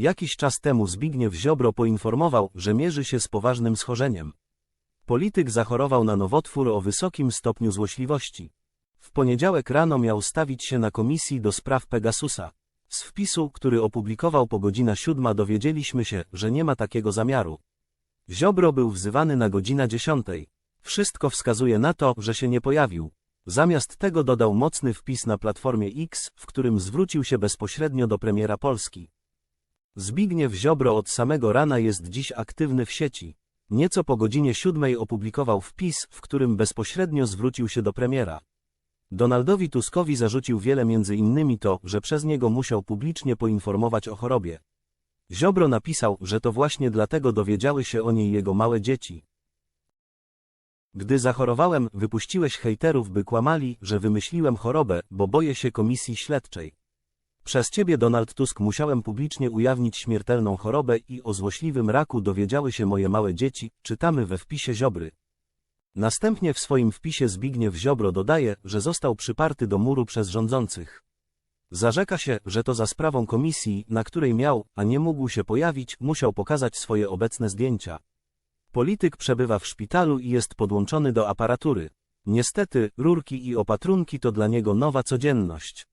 Jakiś czas temu Zbigniew Ziobro poinformował, że mierzy się z poważnym schorzeniem. Polityk zachorował na nowotwór o wysokim stopniu złośliwości. W poniedziałek rano miał stawić się na komisji do spraw Pegasusa. Z wpisu, który opublikował po godzina siódma dowiedzieliśmy się, że nie ma takiego zamiaru. Ziobro był wzywany na godzinę dziesiątej. Wszystko wskazuje na to, że się nie pojawił. Zamiast tego dodał mocny wpis na platformie X, w którym zwrócił się bezpośrednio do premiera Polski. Zbigniew Ziobro od samego rana jest dziś aktywny w sieci. Nieco po godzinie siódmej opublikował wpis, w którym bezpośrednio zwrócił się do premiera. Donaldowi Tuskowi zarzucił wiele między innymi to, że przez niego musiał publicznie poinformować o chorobie. Ziobro napisał, że to właśnie dlatego dowiedziały się o niej jego małe dzieci. Gdy zachorowałem, wypuściłeś hejterów, by kłamali, że wymyśliłem chorobę, bo boję się komisji śledczej. Przez ciebie, Donald Tusk, musiałem publicznie ujawnić śmiertelną chorobę i o złośliwym raku dowiedziały się moje małe dzieci, czytamy we wpisie Ziobry. Następnie w swoim wpisie Zbigniew Ziobro dodaje, że został przyparty do muru przez rządzących. Zarzeka się, że to za sprawą komisji, na której miał, a nie mógł się pojawić, musiał pokazać swoje obecne zdjęcia. Polityk przebywa w szpitalu i jest podłączony do aparatury. Niestety, rurki i opatrunki to dla niego nowa codzienność.